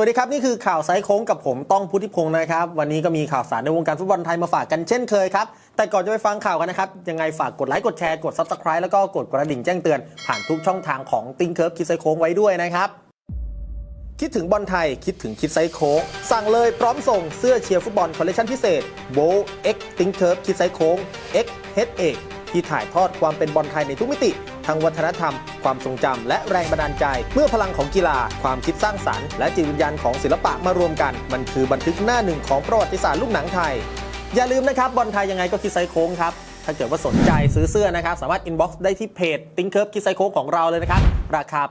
วัสดีครับ นี่คือข่าวไซส์โค้งกับผมต้องพุทธิพงศ์นะครับ วันนี้ก็มีข่าวสารในวงการฟุตบอลไทยมาฝากกันเช่นเคยครับ แต่ก่อนจะไปฟังข่าวกันนะครับ ยังไงฝากกดไลค์กดแชร์กด Subscribe แล้วก็กดกระดิ่งแจ้งเตือน ผ่านทุกช่องทางของติงเคิร์ฟคิดไซส์โค้งไว้ด้วยนะครับคิดถึงบอลไทย คิดถึงคิดไซส์โค้งสั่งเลยพร้อมส่งเสื้อเชียร์ฟุตบอลคอลเลคชันพิเศษโบเอ็กติงเคิร์ฟคิดไซส์โค้งเอ็กเฮดเอกที่ถ่ายทอดความเป็นบอลไทยในทุกมิติ ทั้งวัฒนธรรม ความทรงจำและแรงบันดาลใจ เมื่อพลังของกีฬา ความคิดสร้างสรรค์ และจิตวิญญาณของศิลปะมารวมกัน มันคือบันทึกหน้าหนึ่งของประวัติศาสตร์ลูกหนังไทย อย่าลืมนะครับบอลไทยยังไงก็คิดไซส์โค้งครับถ้าเกิดว่าสนใจซื้อเสื้อนะครับ สามารถอินบ็อกซ์ได้ที่เพจติงเคิร์ฟคิดไซโค้งของเราเลยนะครับ ราคา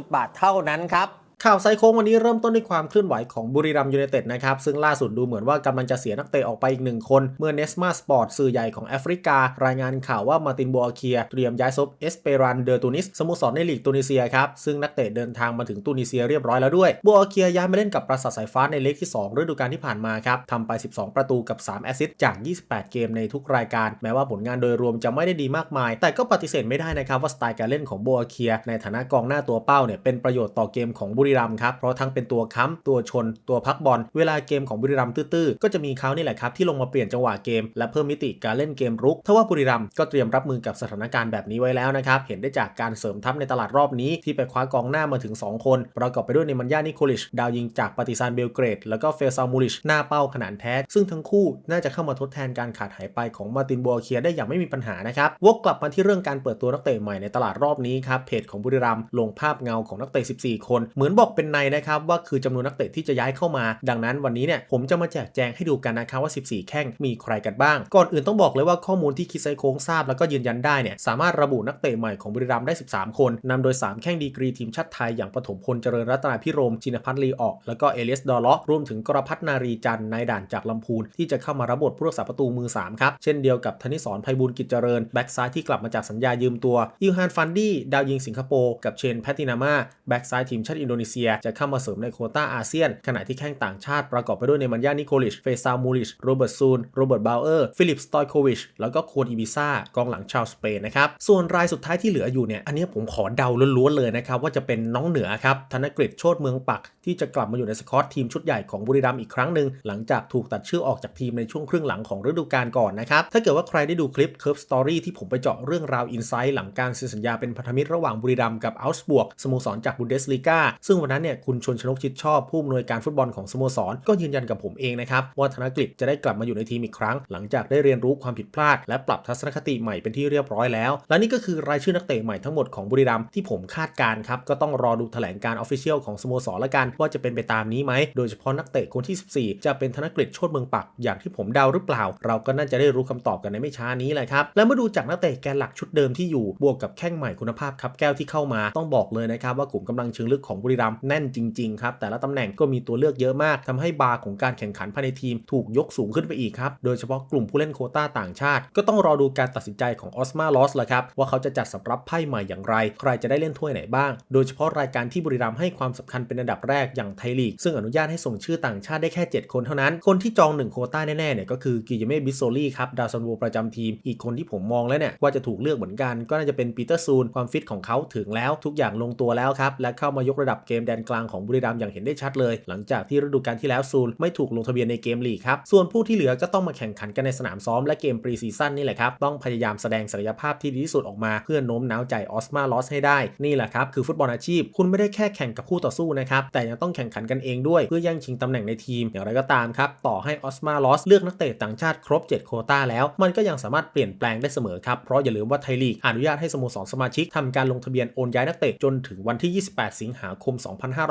890 บาทเท่านั้นครับ ข่าวไซโค้งวันนี้เริ่มต้นด้วยความเคลื่อนไหวของบุรีรัมย์ยูไนเต็ดนะครับ ซึ่งล่าสุดดูเหมือนว่ากำลังจะเสียนักเตะออกไปอีกหนึ่งคน เมื่อเนสมาสปอร์ตสื่อใหญ่ของแอฟริกา รายงานข่าวว่ามาตินบัวเคียเตรียมย้ายซบเอสเปรันเดอร์ตูนิสสโมสรในลีกตูนิเซียครับ ซึ่งนักเตะเดินทางมาถึงตูนิเซียเรียบร้อยแล้วด้วยบัวเคียย้ายมาเล่นกับปราสาทสายฟ้าในเล็กที่ 2 ฤดูกาลที่ผ่านมาครับทำไป 12 ประตูกับ 3 แอสซิสต์จาก 28 เกมในทุกรายการ แม้ว่าผลงานโดยรวมจะไม่ได้ดีมากมาย แต่ก็ปฏิเสธไม่ได้นะครับว่าสไตล์การเล่นของบัวเคียในฐานะกองหน้าตัวเป้าเนี่ยเป็นประโยชน์ต่อเกมของบุรีรัมครับ เพราะทั้งเป็นตัวค้ำตัวชน ตัวพักบอล เวลาเกมของบุรีรัมตื้อๆ ก็จะมีเขานี่แหละครับที่ลงมาเปลี่ยนจังหวะเกม และเพิ่มมิติการเล่นเกมรุกทว่าบุรีรัมก็เตรียมรับมือกับสถานการณ์แบบนี้ไว้แล้วนะครับ เห็นได้จากการเสริมทัพในตลาดรอบนี้ที่ไปคว้ากองหน้ามาถึง 2 คน ประกอบไปด้วยเนมันยานิโคลิช ดาวยิงจากปาติซานเบลเกรด แล้วก็เฟซามูลิช หน้าเป้าขนาดแท้ ซึ่งทั้งคู่น่าจะเข้ามาทดแทนการขาดหายไปของมาตินบัวเคียได้อย่างไม่มีปัญหานะครับวกกลับมาที่เรื่องการเปิดตัวนักเตะใหม่ในตลาดรอบนี้ครับเพจของบุรีรัมลงภาพเงาของนักเตะ 14 คนเหมือนบอกเป็นในนะครับว่าคือจำนวนนักเตะที่จะย้ายเข้ามา ดังนั้นวันนี้เนี่ยผมจะมาแจกแจงให้ดูกันนะครับว่า 14 แข้งมีใครกันบ้าง ก่อนอื่นต้องบอกเลยว่าข้อมูลที่คิดไซโค้งทราบแล้วก็ยืนยันได้เนี่ยสามารถระบุนักเตะใหม่ของบุรีรัมย์ได้ 13 คนนำโดย 3 แข้งดีกรีทีมชาติไทยอย่างปฐมพลเจริญรัตนาพิรมชินพัฒน์ลีออกแล้วก็เอเลสดอลลาะรวมถึงกรพัฒนารีจันนายด่านจากลำพูนที่จะเข้ามารับบทผู้รักษาประตูมือ3ครับเช่นเดียวกับธนิสรไพบูลย์กิจเจริญแบ็กซ้ายที่กลับมาจากสัญญายืมตัวอิลฮานฟันดี้ดาวยิงสิงคโปร์กับเชนแพตินามาแบ็กซ้ายทีมชาติอินโดนีเซีย จะเข้ามาเสริมในโควต้าอาเซียน ขณะที่แข้งต่างชาติประกอบไปด้วยเนมันยานิโคลิช เฟซามูลิช โรเบิร์ตซูน โรเบิร์ตบาวเออร์ ฟิลิปสตอยโควิช แล้วก็โคนอีบิซ่ากองหลังชาวสเปนนะครับ ส่วนรายสุดท้ายที่เหลืออยู่เนี่ย อันนี้ผมขอเดาล้วนๆเลยนะครับว่าจะเป็นน้องเหนือครับ ธนกฤษโชตเมืองปัก ที่จะกลับมาอยู่ในสกอตทีมชุดใหญ่ของบุรีรัมย์อีกครั้งหนึ่งหลังจากถูกตัดชื่อออกจากทีมในช่วงครึ่งหลังของฤดูกาลก่อนนะครับ ถ้าเกิดว่าใครได้ดูคลิป Curve Story ที่ผมไปเจาะเรื่องราวอินไซต์หลังการเซ็นสัญญาเป็นพันธมิตรระหว่างบุรีรัมย์กับอัลส์บวกสโมสรจากบุนเดสลีกาซึ่ึ่งวันนั้นเนี่ยคุณชนชนกชิดชอบผู้อำนวยการฟุตบอลของสโมสร ก็ยืนยันกับผมเองนะครับว่าธนกฤษจะได้กลับมาอยู่ในทีมอีกครั้ง หลังจากได้เรียนรู้ความผิดพลาด และปรับทัศนคติใหม่เป็นที่เรียบร้อยแล้ว และนี่ก็คือรายชื่อนักเตะใหม่ทั้งหมดของบุรีรัมย์ที่ผมคาดการครับก็ต้องรอดูแถลงการออฟฟิเชียลของสโมสรละกันว่าจะเป็นไปตามนี้ไหมโดยเฉพาะนักเตะคนที่ 14 จะเป็นธนกฤษโชติเมืองปักอย่างที่ผมเดาหรือเปล่า เราก็น่าจะได้รู้คำตอบกันในไม่ช้านี้แหละครับและเมื่อดูจากนักเตะแกนหลักชุดเดิมที่อยู่บวกกับแข้งใหม่คุณภาพครับแก้วที่เข้ามาต้องบอกเลยนะครับว่ากลุ่มกำลังเชิงลึกของบุรีรัมย์แน่นจริงๆครับแต่ละตำแหน่งก็มีตัวเลือกเยอะมากทำให้บาร์ของการแข่งขันภายในทีมถูกยกสูงขึ้นไปอีกครับโดยเฉพาะกลุ่มผู้เล่นโคต้าต่างชาติ ก็ต้องรอดูการตัดสินใจของออสมาลอสละครับว่าเขาจะจัดสำรับไพ่ใหม่อย่างไร ใครจะได้เล่นถ้วยไหนบ้าง โดยเฉพาะรายการที่บุรีรัมย์ให้ความสำคัญเป็นอันดับแรกอย่างไทยลีกซึ่งอนุญาตให้ส่งชื่อต่างชาติได้แค่ 7 คนเท่านั้น คนที่จอง1โคต้าแน่ๆเนี่ยก็คือกิยเมบิโซลี่ครับดาวซันโวประจำทีม อีกคนที่ผมมองแล้วเนี่ยว่าจะถูกเลือกเหมือนกัน ก็น่าจะเป็นปีเตอร์ซูนความฟิตของเขาถึงแล้วทุกอย่างลงตัวแล้วครับและเข้ามายกระดับเกมแดนกลางของบุรีรัมย์อย่างเห็นได้ชัดเลย หลังจากที่ฤดูกาลที่แล้วซูนไม่ถูกลงทะเบียนในเกมลีกครับ ส่วนผู้ที่เหลือก็ต้องมาแข่งขันกันในสนามซ้อมและเกมปรีซีซั่นนี่แหละครับ ต้องพยายามแสดงศักยภาพที่ดีที่สุดออกมาเพื่อโน้มน้าวใจออสมาลอสให้ได้ นี่แหละครับคือฟุตบอลอาชีพ คุณไม่ได้แค่แข่งกับคู่ต่อสู้นะครับแต่ยังต้องแข่งขันกันเองด้วย เพื่อแย่งชิงตำแหน่งในทีม อย่างไรก็ตามครับต่อให้ออสมาลอสเลือกนักเตะต่างชาติครบ 7 โคต้าแล้ว มันก็ยังสามารถเปลี่ยนแปลงได้เสมอครับเพราะอย่าลืมว่าไทยลีกอนุญาตให้สโมสรสมาชิกทำการลงทะเบียนโอนย้ายนักเตะจนถึงวันที่ 28 สิงหาคม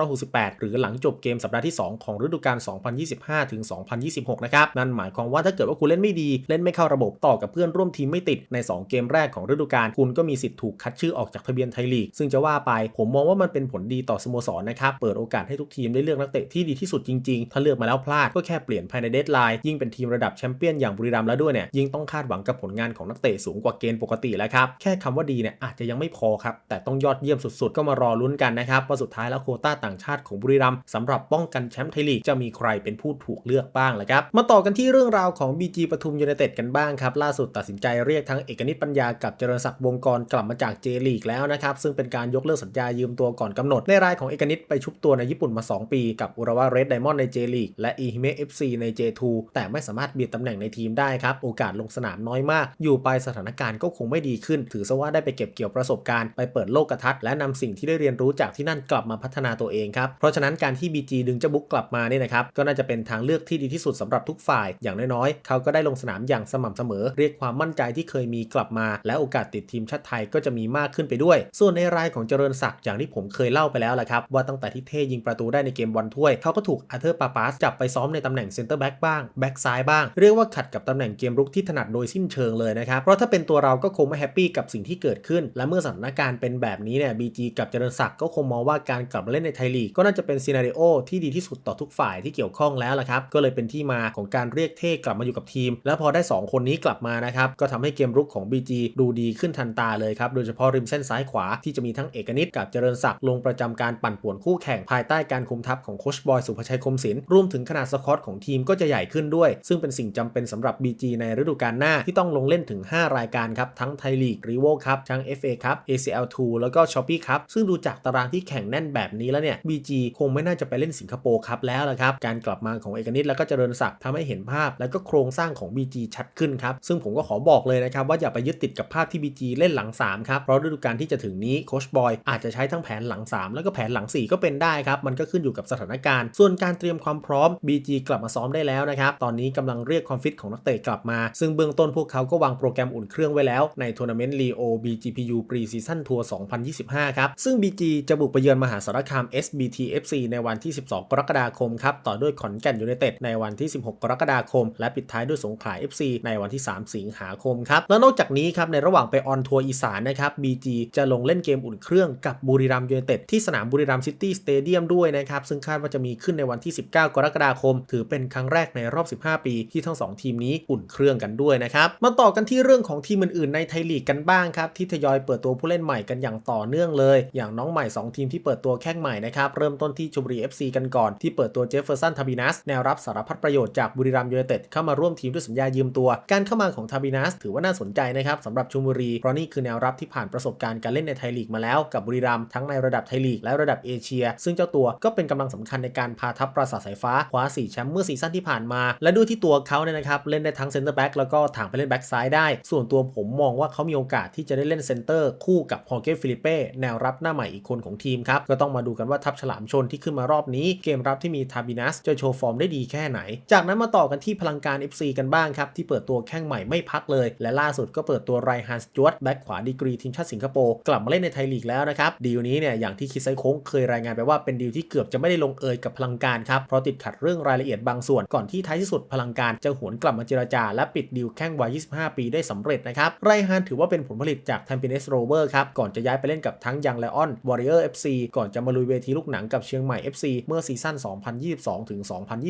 2568 หรือหลังจบเกมสัปดาห์ที่ 2 ของฤดูกาล 2025 ถึง 2026 นะครับ นั่นหมายความว่าถ้าเกิดว่าคุณเล่นไม่ดี เล่นไม่เข้าระบบต่อกับเพื่อนร่วมทีมไม่ติดใน 2 เกมแรกของฤดูกาลคุณก็มีสิทธิ์ถูกคัดชื่อออกจากทะเบียนไทยลีก ซึ่งจะว่าไปผมมองว่ามันเป็นผลดีต่อสโมสรนะครับเปิดโอกาสให้ทุกทีมได้เลือกนักเตะที่ดีที่สุดจริงๆ ถ้าเลือกมาแล้วพลาดก็แค่เปลี่ยนภายในเดทไลน์ยิ่งเป็นทีมระดับแชมเปี้ยนอย่างบุรีรัมย์แล้วด้วยเนี่ยยิ่งต้องคาดหวังกับผลงานของนักเตะสูงกว่าเกณฑ์ปกติแล้วครับแค่คำว่าดีเนี่ยอาจจะยังไม่พอครับแต่ต้องยอดเยี่ยมสุดๆ ก็มารอลุ้นกันนะครับว่าสุดท้ายแล้วโควต้าต่างชาติของบุรีรัมย์สำหรับป้องกันแชมป์ไทยลีกจะมีใครเป็นผู้ถูกเลือกบ้างล่ะครับมาต่อกันที่เรื่องราวของ BG ปทุมยูไนเต็ดกันบ้างครับล่าสุดตัดสินใจเรียกทั้งเอกนิตปัญญากับเจริญศักดิ์วงกรกลับมาจากเจลีกแล้วนะครับซึ่งเป็นการยกเลิกสัญญายืมตัวก่อนกำหนดในรายของเอกนิตไปชุบตัวในญี่ปุ่นมา 2 ปี กับอุระวาเรดไดมอนด์ในเจลีกและอีฮิเมะเอฟซีใน J2 แต่ไม่สามารถเบียดตำแหน่งในทีมได้ครับโอกาสลงสนามน้อยมาก อยู่ไปสถานการณ์ก็คงไม่ดีขึ้น ถือซะว่าได้ไปเก็บเกี่ยวประสบการณ์ไปเปิดโลกทัศน์และนำสิ่งที่ได้เรียนรู้จากที่นั่นกลับมาพัฒนาตัวเองครับ เพราะฉะนั้นการที่ BG ดึงเจ้าบุ๊กกลับมาเนี่ยนะครับ ก็น่าจะเป็นทางเลือกที่ดีที่สุดสำหรับทุกฝ่าย อย่างน้อยๆ เขาก็ได้ลงสนามอย่างสม่ำเสมอ เรียกความมั่นใจที่เคยมีกลับมา และโอกาสติดทีมชาติไทยก็จะมีมากขึ้นไปด้วย ส่วนในรายของเจริญศักดิ์อย่างที่ผมเคยเล่าไปแล้วแหละครับว่าตั้งแต่ที่เทยิงประตูได้ในเกมบอลถ้วย เขาก็ถูกอาเธอร์ปาปาสจับไปซ้อมในตำแหน่งเซนเตอร์แบ็กบ้างแบ็กซ้ายบ้างเรียกว่าขัดกับตำแหน่งเกมรุกที่ถนัดโดยสิ้นเชิงเลยนะครับเพราะถ้าเป็นตัวเราก็คงไม่แฮปปี้กับสิ่งที่เกิดขึ้น และเมื่อสถานการณ์เป็นแบบนี้เนี่ยบีจีกับเจริญศักดิ์ก็คงมองว่าการกลับมาเล่นในไทยลีกก็น่าจะเป็นซีนารีโอที่ดีที่สุดต่อทุกฝ่ายที่เกี่ยวข้องแล้วล่ะครับก็เลยเป็นที่มาของการเรียกเท่กลับมาอยู่กับทีม แล้วพอได้ 2 คนนี้กลับมานะครับก็ทำให้เกมรุกของ BG ดูดีขึ้นทันตาเลยครับโดยเฉพาะริมเส้นซ้ายขวาที่จะมีทั้งเอกนิตกับเจริญศักดิ์ลงประจำการปั่นป่วนคู่แข่งภายใต้การคุมทัพของโคชบอยสุภชัยคมศิลป์รวมถึงขนาดสควอตของทีมก็จะใหญ่ขึ้นด้วย ซึ่งเป็นสิ่งจำเป็นสำหรับ BG ในฤดูกาลหน้าที่ต้องลงเล่นถึง 5 รายการครับทั้งไทยลีกรีโวคัพทั้ง FA ครับ ACL2 แล้วก็ช้อปปี้ครับซึ่งดูจากตารางที่แข่งแน่นแบแบบนี้แล้วเนี่ย BG คงไม่น่าจะไปเล่นสิงคโปร์ครับแล้วละครับการกลับมาของเอกนิตแล้วก็เจริญศักดิ์ทำให้เห็นภาพ แล้วก็โครงสร้างของ BG ชัดขึ้นครับซึ่งผมก็ขอบอกเลยนะครับว่าอย่าไปยึดติดกับภาพที่ BG เล่นหลัง3ครับเพราะฤดูกาลที่จะถึงนี้โคชบอยอาจจะใช้ทั้งแผนหลัง 3 แล้วก็แผนหลัง 4 ก็เป็นได้ครับมันก็ขึ้นอยู่กับสถานการณ์ ส่วนการเตรียมความพร้อม BG กลับมาซ้อมได้แล้วนะครับตอนนี้กำลังเรียกความฟิตของนักเตะกลับมา ซึ่งเบื้องต้นพวกเขาก็วางโปรแกรมอุ่นเครื่องไว้แล้วในทัวร์นาเมนต์ Leo BGPU Pre Season Tour 2025 ครับซึ่ง BG จะบุกไปเยือนมหาสารคาม SBT FC ในวันที่ 12 กรกฎาคมครับ ต่อด้วยขอนแก่นยูไนเต็ดในวันที่ 16 กรกฎาคม และปิดท้ายด้วยสงขลา FC ในวันที่ 3 สิงหาคมครับ แล้วนอกจากนี้ครับในระหว่างไปออนทัวร์อีสานนะครับ BG จะลงเล่นเกมอุ่นเครื่องกับบุรีรัมยูไนเต็ดที่สนามบุรีรัมซิตี้สเตเดียมด้วยนะครับ ซึ่งคาดว่าจะมีขึ้นในวันที่ 19 กรกฎาคม ถือเป็นครั้งแรกในรอบ 15 ปีที่ทั้ง 2 ทีมนี้อุ่นเครื่องกันด้วยนะครับ มาต่อกันที่เรื่องของทีมอื่นๆในไทยลีกกันบ้างครับที่ทยอยเปิดตัวผู้เล่นใหม่กันอย่างต่อเนื่องเลย อย่างน้องใหม่ 2 ทีมที่เปิดตัวแข้งใหม่นะครับ เริ่มต้นที่ชมบุรี FC กันก่อนที่เปิดตัวเจฟเฟอร์สันทาบินัสแนวรับสารพัดประโยชน์จากบุรีรัมยูไนเต็ดเข้ามาร่วมทีมด้วยสัญญายืมตัว การเข้ามาของทาบินัสถือว่าน่าสนใจนะครับสำหรับชมบุรี เพราะนี่คือแนวรับที่ผ่านประสบการณ์การเล่นในไทยลีกมาแล้วกับบุรีรัมทั้งในระดับไทยลีกและระดับเอเชีย ซึ่งเจ้าตัวก็เป็นกำลังสำคัญในการพาทัพปราสาทสายฟ้าคว้า4แชมป์เมื่อซีซั่นที่ผ่านมา และด้วยที่ตัวเขาเนี่ยนะครับเล่นได้ทั้งเซนเตอร์แบ็กแล้วก็ถางไปเล่นแบ็กซ้ายได้ ส่วนตัวผมมองว่าเขามีโอกาสที่จะได้เล่นเซนเตอร์คู่กับฮอเก้ฟิลิเป้แนวรับหน้าใหม่อีกคนของทีมครับก็ต้องมาดูกันว่าทัพฉลามชนที่ขึ้นมารอบนี้ เกมรับที่มีทาบินัสจะโชว์ฟอร์มได้ดีแค่ไหน จากนั้นมาต่อกันที่พลังการ FC กันบ้างครับ ที่เปิดตัวแข้งใหม่ไม่พักเลย และล่าสุดก็เปิดตัวไรฮันสจวตแบ็กขวาดีกรีทีมชาติสิงคโปร์กลับมาเล่นในไทยลีกแล้วนะครับดีลนี้เนี่ยอย่างที่คิดไซโค้งเคยรายงานไปว่าเป็นดีลที่เกือบจะไม่ได้ลงเอยกับพลังการครับเพราะติดขัดเรื่องรายละเอียดบางส่วนก่อนที่ท้ายที่สุดพลังการจะหวนกลับมาเจรจา และปิดดีลแข้งวัย 25 ปีได้สำเร็จนะครับไรฮันถือว่าเป็นผลผลิตจากแทมเปเนสโรเวอร์ครับก่อนจะย้ายไปเล่นกับทั้งยังไลออนวอริเออร์เอฟซีก่อนจะมาลุยเวทีลูกหนังกับเชียงใหม่ FC เมื่อซีซั่น 2022 ถึง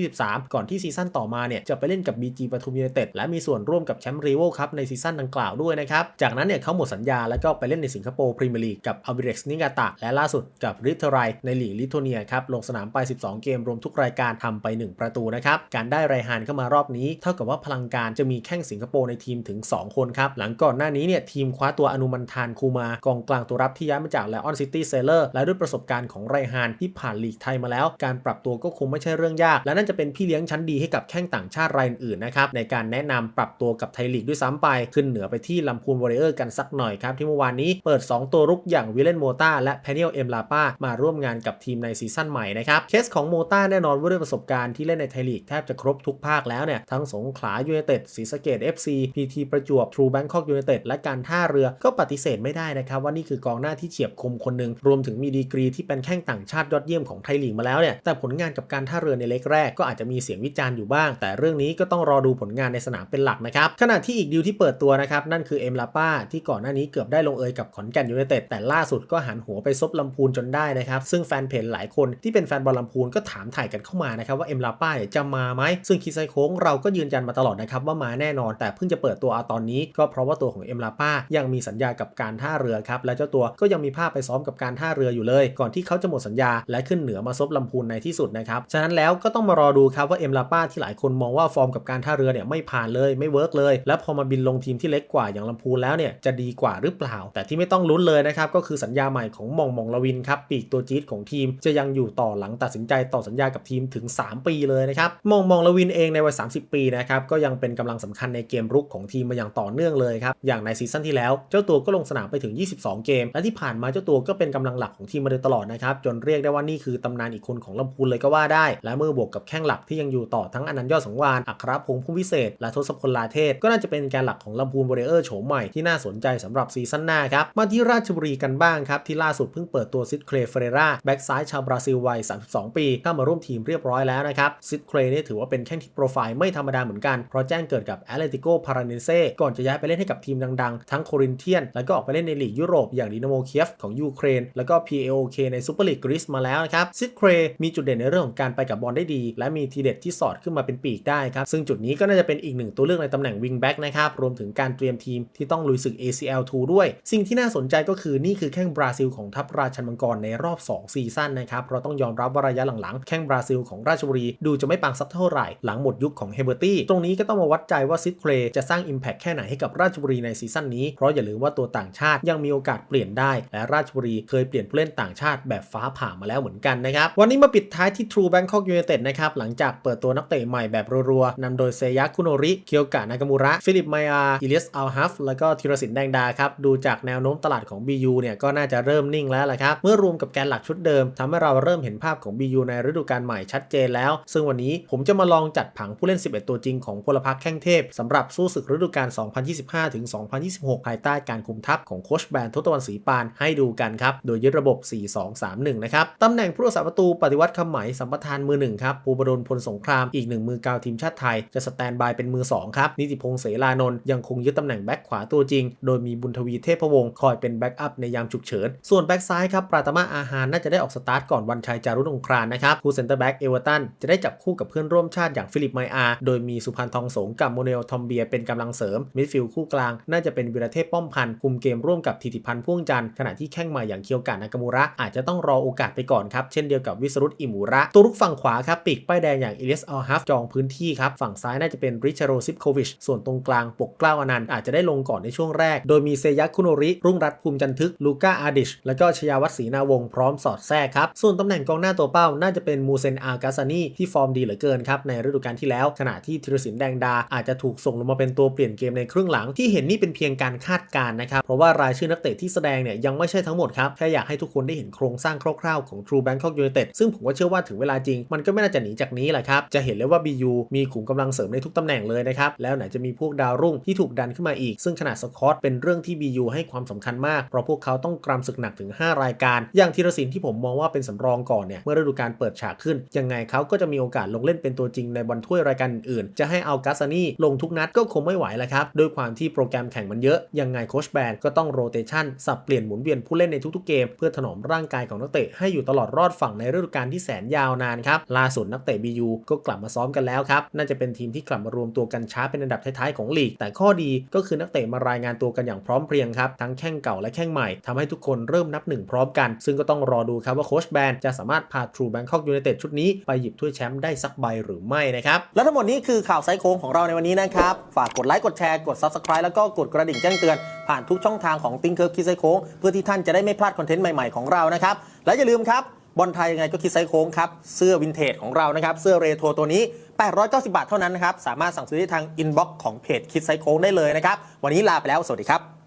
2023 ก่อนที่ซีซั่นต่อมาเนี่ยจะไปเล่นกับ BG ปทุมยูไนเต็ดและมีส่วนร่วมกับแชมป์รีโวครับในซีซั่นดังกล่าวด้วยนะครับ จากนั้นเนี่ยเขาหมดสัญญาแล้วก็ไปเล่นในสิงคโปร์พรีเมียร์ลีกกับอัลบิเร็กซ์นิกาตะและล่าสุดกับริทไรในลีกลิทัวเนียครับลงสนามไป 12 เกมรวมทุกรายการทำไป 1 ประตูนะครับการได้ไรฮานเข้ามารอบนี้ เท่ากับว่าพลังการจะมีแข้งสิงคโปร์ในทีมถึง 2 คนครับหลังก่อนหน้านี้เนี่ยทีมคว้าตัวอนุมันทานคูมากองกลางตัวรับที่ย้ายมาจากไลออนซิตี้เซเลอร์และด้วยประสบการณ์ของไรฮานที่ผ่านลีกไทยมาแล้ว การปรับตัวก็คงไม่ใช่เรื่องยาก และนั่นจะเป็นพี่เลี้ยงชั้นดีให้กับแข้งต่างชาติรายอื่นนะครับในการแนะนำปรับตัวกับไทยลีกด้วยซ้ำไป ขึ้นเหนือไปที่ลำพูนวอริเออร์กันสักหน่อยครับที่เมื่อวานนี้เปิด 2 ตัวรุกอย่างวิเลนโมตาและแพเนียลเอ็มลาปามาร่วมงานกับทีมในซีซั่นใหม่นะครับเคสของโมตาแน่นอนว่าด้วยประสบการณ์ที่เล่นในไทยลีกแทบจะครบทุกภาคแล้วเนี่ยทั้งสงขลายูไนเต็ดศรีสะเกด FC พีทีประจวบทรูแบงคอกยูไนเต็ดและการท่าเรือก็ปฏิเสธไม่ได้นะครับว่านี่คือกองหน้าที่เฉียบคมคนหนึ่งรวมถึงมีดีกรีที่เป็นแข้งต่างชาติยอดเยี่ยมของไทยลีกมาแล้วเนี่ยแต่ผลงานกับการท่าเรือในเล็กแรกก็อาจจะมีเสียงวิจารณ์อยู่บ้าง แต่เรื่องนี้ก็ต้องรอดูผลงานในสนามเป็นหลักนะครับขณะที่อีกดีลที่เปิดตัวนะครับนั่นคือเอ็มลาป้าที่ก่อนหน้านี้เกือบได้ลงเอยกับขอนแก่นยูไนเต็ดแต่ล่าสุดก็หันหัวไปซบลำพูนจนได้นะครับซึ่งแฟนเพจหลายคนที่เป็นแฟนบอลลำพูนก็ถามถ่ายกันเข้ามานะครับว่าเอ็มลาป้าจะมาไหมซึ่งคิดไซโค้งเราก็ยืนยันมาตลอดนะครับว่ามาแน่นอน แต่เพิ่งจะเปิดตัวเอาตอนนี้ ก็เพราะว่าตัวของเอ็มลาป้ายังมีสัญญากับการท่าเรือครับและเจ้าตัวก็ยังมีภาพไปซ้อมกับการท่าเรืออยู่เลย ก่อนที่ที่เขาจะหมดสัญญา และขึ้นเหนือมาซบลำพูนในที่สุดนะครับ ฉะนั้นแล้วก็ต้องมารอดูครับว่าเอ็มลาป้าที่หลายคนมองว่าฟอร์มกับการท่าเรือเนี่ยไม่ผ่านเลยไม่เวิร์กเลย และพอมาบินลงทีมที่เล็กกว่าอย่างลำพูนแล้วเนี่ยจะดีกว่าหรือเปล่า แต่ที่ไม่ต้องลุ้นเลยนะครับก็คือสัญญาใหม่ของมองมองลวินครับปีกตัวจี๊ดของทีม จะยังอยู่ต่อหลังตัดสินใจต่อสัญญากับทีมถึง 3 ปีเลยนะครับมองมองลวินเองในวัย30 ปีนะครับก็ยังเป็นกำลังสำคัญในเกมรุกของทีมมาอย่างต่อเนื่องเลยครับอย่างในซีซั่นที่แล้วเจ้าตัวก็ลงสนามไปถึง 22 เกม และที่ผ่านมาเจ้าตัวก็เป็นกำลังหลักของทีมมาโดยตลอดนะครับจนเรียกได้ว่านี่คือตำนานอีกคนของลำพูนเลยก็ว่าได้ และเมื่อบวกกับแข้งหลักที่ยังอยู่ต่อทั้งอนันต์ยอดสังวานอัครพงษ์ผู้วิเศษ และทศพลลาเทศ ก็น่าจะเป็นแกนหลักของลำพูนวอริเออร์โฉมใหม่ที่น่าสนใจสำหรับซีซั่นหน้าครับมาที่ราชบุรีกันบ้างครับที่ล่าสุดเพิ่งเปิดตัวซิดเคลเฟเรราแบ็กซ้ายชาวบราซิลวัย 32 ปีเข้ามาร่วมทีมเรียบร้อยแล้วนะครับซิดเคลนี่ถือว่าเป็นแข้งที่โปรไฟล์ไม่ธรรมดาเหมือนกันเพราะแจ้งเกิดกับแอตเลติโกพาราเนเซ่ก่อนจะย้ายไปเล่นให้กับทีมดังๆ ทั้งโครินเทียน แล้วก็ออกไปเล่นในลีกยุโรปอย่างดินาโมเคียฟของยูเครนแล้วก็ PAOK ในซูเปอร์ลีกกรีซมาแล้วนะครับซิดเคลมีจุดเด่นในเรื่องของการไปกับบอลได้ดี และมีทีเด็ดที่สอดขึ้นมาเป็นปีกได้ครับ ซึ่งจุดนี้ก็น่าจะเป็นอีกหนึ่งตัวเลือกในตำแหน่งวิงแบ็กนะครับ รวมถึงการเตรียมทีมที่ต้องลุยศึก ACL 2 ด้วย สิ่งที่น่าสนใจก็คือนี่คือแข้งบราซิลของทัพราชันมังกรในรอบ 2 ซีซั่นนะครับเราต้องยอมรับว่าระยะหลังๆ แข้งบราซิลของราชบุรีดูจะไม่ปังสักเท่าไหร่หลังหมดยุคของเฮเบอร์ตี้ตรงนี้ก็ต้องมาวัดใจว่าซิดเคลจะสร้าง Impact แค่ไหนให้กับราชบุรีในซีซั่นนี้เพราะอย่าลืมว่าตัวต่างชาติยังมีโอกาสเปลี่ยนได้ และราชบุรีเคยเปลี่ยนผู้เล่นต่างชาติแบบฟ้าผ่ามาแล้วเหมือนกันนะครับ วันนี้มาปิดท้ายที่ True Bangkok United นะครับ หลังจากเปิดตัวนักเตะใหม่แบบรัวๆนำโดยเซยะคุโนริ เคียวกะนากามูระ ฟิลิปไมอาอิเลสอัลฮัฟ แล้วก็ธีรศิลป์แดงดาครับ ดูจากแนวโน้มตลาดของ BU เนี่ยก็น่าจะเริ่มนิ่งแล้วละครับ เมื่อรวมกับแกนหลักชุดเดิมทำให้เราเริ่มเห็นภาพของ BU ในฤดูกาลใหม่ชัดเจนแล้ว ซึ่งวันนี้ผมจะมาลองจัดผังผู้เล่น 11 ตัวจริงของพลพรรคแข้งเทพสำหรับสู้ศึกฤดูกาล 2025 ถึง 2026 ภายใต้การคุมทัพของโค้ชแบรนทศตวรรณศรีปานให้ดูกันครับ โดยยึดระบบ 4-2 2-3-1 นะครับ ตำแหน่งผู้รักษาประตูปฏิวัติคำไหมสัมปทานมือหนึ่งครับภูบดลพลสงครามอีกหนึ่งมือกาวทีมชาติไทย จะสแตนบายเป็นมือ 2 ครับ นิติพงษ์เสรานนท์ยังคงยึดตำแหน่งแบ็คขวาตัวจริง โดยมีบุญทวีเทพวงศ์คอยเป็นแบ็กอัพในยามฉุกเฉิน ส่วนแบ็กซ้ายครับปราตมาอาหารน่าจะได้ออกสตาร์ทก่อนวันชัยจารุนงครานนะครับคู่เซนเตอร์แบ็กเอเวอร์ตันจะได้จับคู่กับเพื่อนร่วมชาติอย่างฟิลิปไมอาร์โดยมีสุพันธ์ทองสงกับโมเนลทอมเบียเป็นกำลังเสริมมิดฟิลด์คู่กลางน่าจะเป็นวิรเทพป้อมพันธ์คุมเกมร่วมกับธิติพันธ์พ่วงจันทร์ขณะที่แข้งม่อย่างเคียวกานากามูระอาจจะต้องรอโอกาสไปก่อนครับ เช่นเดียวกับวิสรุตอิมูระ ตัวรุกฝั่งขวาครับปีกป้ายแดงอย่างเอเลสอัลฮัฟจองพื้นที่ครับ ฝั่งซ้ายน่าจะเป็นริชาโรซิปโควิช ส่วนตรงกลางปกเกล้าอนันต์อาจจะได้ลงก่อนในช่วงแรก โดยมีเซยะคุโนริ รุ่งรัตภูมิจันทึก ลูก้าอาดิช แล้วก็ชยาวัฒศรีนาวงพร้อมสอดแทรกครับ ส่วนตำแหน่งกองหน้าตัวเป้าน่าจะเป็นมูเซนอากาซานีที่ฟอร์มดีเหลือเกินครับในฤดูกาลที่แล้ว ขณะที่ธีรศิลป์แดงดา อาจจะถูกส่งลงมาเป็นตัวเปลี่ยนเกมในครึ่งหลังที่เห็นนี่เป็นเพียงการคาดการณ์นะครับเพราะว่ารายชื่อนักเตะที่แสดงเนี่ยยังไม่ใช่ทั้งหมดครับแค่อยากให้ทุกคนได้เห็นโครงงสร้างคร่าวๆของ True Bangkok United ซึ่งผมก็เชื่อว่าถึงเวลาจริง มันก็ไม่น่าจะหนีจากนี้แหละครับ จะเห็นเลยว่า BU มีขุมกำลังเสริมในทุกตำแหน่งเลยนะครับ แล้วไหนจะมีพวกดาวรุ่งที่ถูกดันขึ้นมาอีก ซึ่งขนาดสกอตเป็นเรื่องที่ BU ให้ความสำคัญมาก เพราะพวกเขาต้องกรำศึกหนักถึง 5 รายการ อย่างธีรศิลป์ที่ผมมองว่าเป็นสำรองก่อนเนี่ยเมื่อฤดูกาลเปิดฉากขึ้น ยังไงเขาก็จะมีโอกาสลงเล่นเป็นตัวจริงในบอลถ้วยรายการอื่นๆ จะให้เอากาซานี่ลงทุกนัดก็คงไม่ไหวแล้วครับด้วยความที่โปรแกรมแข่งมันเยอะยังไงโค้ชแบนก็ต้องโรเตชันสับเปลี่ยนหมุนเวียนผู้เล่นในทุกๆเกมเพื่อถนอมร่างกายของนักเตะให้อยู่ตลอดรอดฝั่งในฤดูกาลที่แสนยาวนานครับล่าสุดนักเตะ BU ก็กลับมาซ้อมกันแล้วครับน่าจะเป็นทีมที่กลับมารวมตัวกันช้าเป็นอันดับท้ายๆของลีก แต่ข้อดีก็คือนักเตะมารายงานตัวกันอย่างพร้อมเพรียงครับทั้งแข้งเก่าและแข้งใหม่ทำให้ทุกคนเริ่มนับหนึ่งพร้อมกัน ซึ่งก็ต้องรอดูครับว่าโค้ชแบนจะสามารถพา True Bangkok United ชุดนี้ไปหยิบถ้วยแชมป์ได้สักใบหรือไม่นะครับและทั้งหมดนี้คือข่าวไซโค้งของเราในวันนี้นะครับฝากกดไลค์กดแชร์กด Subscribe แล้วก็กดกระดิ่งแจ้งเตือนผ่านทุกช่องทางของ t ิงเกอร์คิดไซโค้งเพื่อที่ท่านจะได้ไม่พลาดคอนเทนต์ใหม่ๆของเรานะครับ และอย่าลืมครับบอลไทยยังไงก็คิดไซโค้งครับ เสื้อวินเทจของเรานะครับ เสื้อเรโทรตัวนี้ 890 บาทเท่านั้นนะครับ สามารถสั่งซื้อได้ทางอินบ็อกซ์ของเพจคิดไซโค้งได้เลยนะครับ วันนี้ลาไปแล้ว สวัสดีครับ